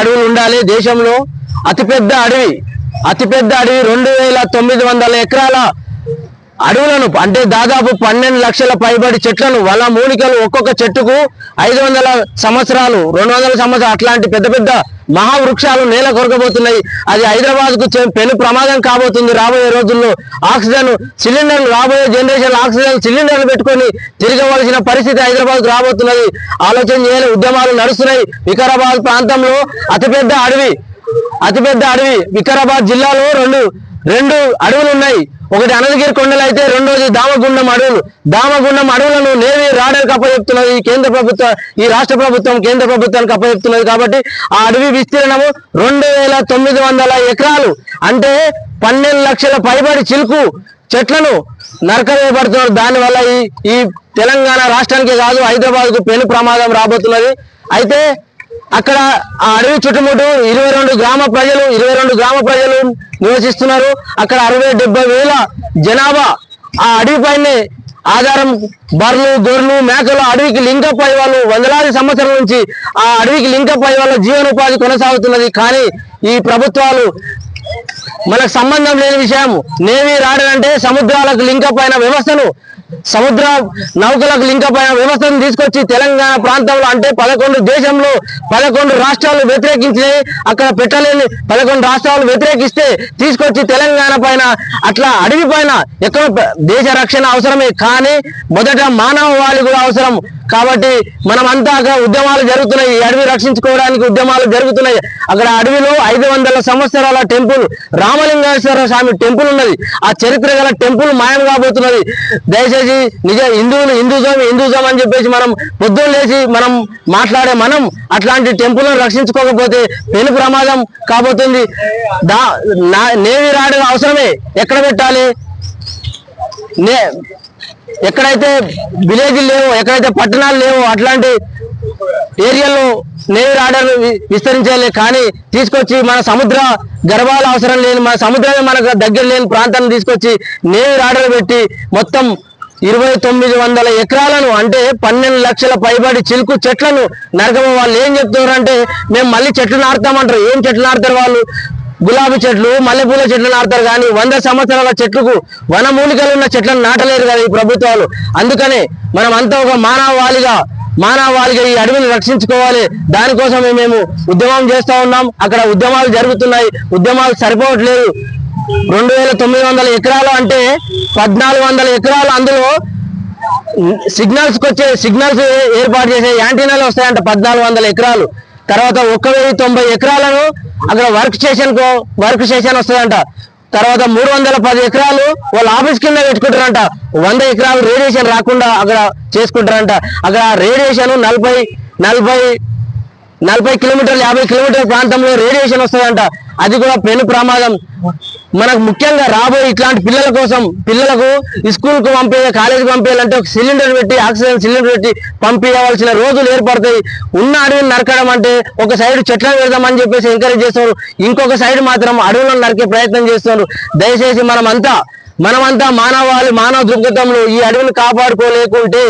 అడవులు ఉండాలి. దేశంలో అతిపెద్ద అడవి అతిపెద్ద అడవి రెండు వేల తొమ్మిది వందల ఎకరాల అడవులను అంటే దాదాపు పన్నెండు లక్షల పైబడి చెట్లను వల మూలికలు ఒక్కొక్క చెట్టుకు ఐదు వందల సంవత్సరాలు రెండు వందల సంవత్సరాలు అట్లాంటి పెద్ద పెద్ద మహావృక్షాలు నేల కొరకబోతున్నాయి. అది హైదరాబాద్కు పెను ప్రమాదం కాబోతుంది రాబోయే రోజుల్లో. ఆక్సిజన్ సిలిండర్లు రాబోయే జనరేషన్ ఆక్సిజన్ సిలిండర్లు పెట్టుకొని తిరగవలసిన పరిస్థితి హైదరాబాద్కు రాబోతున్నది. ఆలోచన చేయాలి ఉద్యమాలు నడుస్తున్నాయి. వికారాబాద్ ప్రాంతంలో అతిపెద్ద అడవి అతిపెద్ద అడవి వికారాబాద్ జిల్లాలో రెండు రెండు అడవులు ఉన్నాయి ఒకటి అనంతగిరి కొండలు అయితే రెండోది దామగుండం అడవులు. దామగుండం అడవులను నేవీ రాడర్కి అప్పచెప్తున్నది. ఈ కేంద్ర ప్రభుత్వం ఈ రాష్ట్ర ప్రభుత్వం కేంద్ర ప్రభుత్వానికి అప్పచెప్తున్నది కాబట్టి ఆ అడవి విస్తీర్ణము రెండు వేల తొమ్మిది వందల ఎకరాలు. అంటే పన్నెండు లక్షల పైబడి చిలుకు చెట్లను నరకవేయబడుతున్నారు. దానివల్ల ఈ ఈ తెలంగాణ రాష్ట్రానికి కాదు హైదరాబాద్కు పెను ప్రమాదం రాబోతున్నది. అయితే అక్కడ ఆ అడవి చుట్టుముట్టు ఇరవై రెండు గ్రామ ప్రజలు ఇరవై రెండు గ్రామ ప్రజలు నివసిస్తున్నారు. అక్కడ అరవై డెబ్బై వేల జనాభా ఆ అడవి పైనే ఆధారం బర్రెలు గొర్రెలు మేకలు అడవికి లింకప్ అయ్యే వాళ్ళు వందలాది సంవత్సరాల నుంచి ఆ అడవికి లింకప్ అయ్యే వాళ్ళ జీవనోపాధి కొనసాగుతున్నది. కానీ ఈ ప్రభుత్వాలు మనకు సంబంధం లేని విషయం. నేవీ రాడర్ అంటే సముద్రాలకు లింకప్ అయిన వ్యవస్థను సముద్ర నౌకలకు లింకప్ వ్యవస్థను తీసుకొచ్చి తెలంగాణ ప్రాంతంలో అంటే పదకొండు దేశంలో పదకొండు రాష్ట్రాలు వ్యతిరేకించి అక్కడ పెట్టలేని పదకొండు రాష్ట్రాలు వ్యతిరేకిస్తే తీసుకొచ్చి తెలంగాణ పైన అట్లా అడవి పైన ఎక్కడ దేశ రక్షణ అవసరమే. కానీ మొదట మానవవాళి కూడా అవసరం. కాబట్టి మనం అంతా అక్కడ ఉద్యమాలు జరుగుతున్నాయి. ఈ అడవి రక్షించుకోవడానికి ఉద్యమాలు జరుగుతున్నాయి. అక్కడ అడవిలో ఐదు వందల సంవత్సరాల టెంపుల్ రామలింగేశ్వర స్వామి టెంపుల్ ఉన్నది. ఆ చరిత్ర గల టెంపుల్ మాయం కాబోతున్నది. దయచేసి నిజ హిందువులు హిందూజం హిందూజం అని చెప్పేసి మనం పొద్దున్న లేచి మనం మాట్లాడే మనం అట్లాంటి టెంపుల్ను రక్షించుకోకపోతే పెను ప్రమాదం కాబోతుంది. దా నేవీ రాడు అవసరమే. ఎక్కడ పెట్టాలి? నే ఎక్కడైతే విలేజ్లు లేవు ఎక్కడైతే పట్టణాలు లేవు అట్లాంటి ఏరియాలో నేవీ రాడర్ విస్తరించాలి. కానీ తీసుకొచ్చి మన సముద్ర గర్భాల అవసరం లేని మన సముద్రమే మనకు దగ్గర లేని ప్రాంతాన్ని తీసుకొచ్చి నేవీ రాడర్ పెట్టి మొత్తం ఇరవై తొమ్మిది వందల ఎకరాలను అంటే పన్నెండు లక్షల పైబడి చిలుకు చెట్లను నరకమ వాళ్ళు ఏం చెప్తున్నారు అంటే మేము మళ్ళీ చెట్లు నాటుతామంటారు. ఏం చెట్లు నాడతారు వాళ్ళు? గులాబీ చెట్లు మల్లెపూల చెట్లు నాటుతారు కానీ వంద సంవత్సరాల చెట్లకు వనమూలికలు ఉన్న చెట్లను నాటలేరు కదా ఈ ప్రభుత్వాలు. అందుకనే మనం అంతా ఒక మానవాళిగా మానవాళిగా ఈ అడవిని రక్షించుకోవాలి. దానికోసమే మేము ఉద్యమం చేస్తూ ఉన్నాం. అక్కడ ఉద్యమాలు జరుగుతున్నాయి. ఉద్యమాలు సరిపోవట్లేదు. రెండు వేల తొమ్మిది వందల ఎకరాలు అంటే పద్నాలుగు వందల ఎకరాలు అందులో సిగ్నల్స్ వచ్చే సిగ్నల్స్ ఏర్పాటు చేసే యాంటీనాలు వస్తాయంట పద్నాలుగు వందల ఎకరాలు. తర్వాత ఒక్క వెయ్యి తొంభై ఎకరాలను అక్కడ వర్క్ స్టేషన్ వర్క్ స్టేషన్ వస్తుందంట. తర్వాత మూడు వందల పది ఎకరాలు వాళ్ళ ఆఫీస్ కింద పెట్టుకుంటారంట. వంద ఎకరాలు రేడియేషన్ రాకుండా అక్కడ చేసుకుంటారంట. అక్కడ రేడియేషన్ నలభై నలభై నలభై కిలోమీటర్లు యాభై కిలోమీటర్ల ప్రాంతంలో రేడియేషన్ వస్తుందంట. అది కూడా పెను ప్రమాదం. మనకు ముఖ్యంగా రాబోయే ఇట్లాంటి పిల్లల కోసం పిల్లలకు స్కూల్కు పంపేయాలి పంపే కాలేజీకి పంపేయాలంటే ఒక సిలిండర్ పెట్టి ఆక్సిజన్ సిలిండర్ పెట్టి పంపించవలసిన రోజులు ఏర్పడతాయి. ఉన్న అడవిని నరకడం అంటే ఒక సైడ్ చెట్లను పెడదామని చెప్పేసి ఎంకరేజ్ చేస్తున్నారు ఇంకొక సైడ్ మాత్రం అడవులను నరికే ప్రయత్నం చేస్తున్నారు దయచేసి మనమంతా మనమంతా మానవాళి మానవ దృక్పథంలో ఈ అడవిని కాపాడుకోలేకుంటే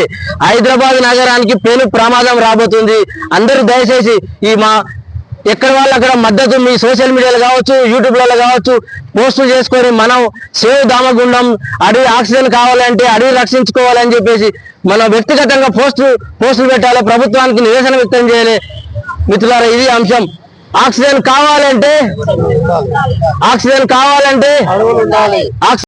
హైదరాబాద్ నగరానికి పెను ప్రమాదం రాబోతుంది. అందరూ దయచేసి ఈ మా ఎక్కడ వాళ్ళు అక్కడ మద్దతు మీ సోషల్ మీడియాలో కావచ్చు యూట్యూబ్లలో కావచ్చు పోస్టులు చేసుకొని మనం సేవ్ దామగుండం అడవి ఆక్సిజన్ కావాలంటే అడవి రక్షించుకోవాలని చెప్పేసి మనం వ్యక్తిగతంగా పోస్టు పోస్టులు పెట్టాలి ప్రభుత్వానికి నిరసన వ్యక్తం చేయాలి. మిత్రులారా ఇది అంశం. ఆక్సిజన్ కావాలంటే ఆక్సిజన్ కావాలంటే ఆక్సిజన్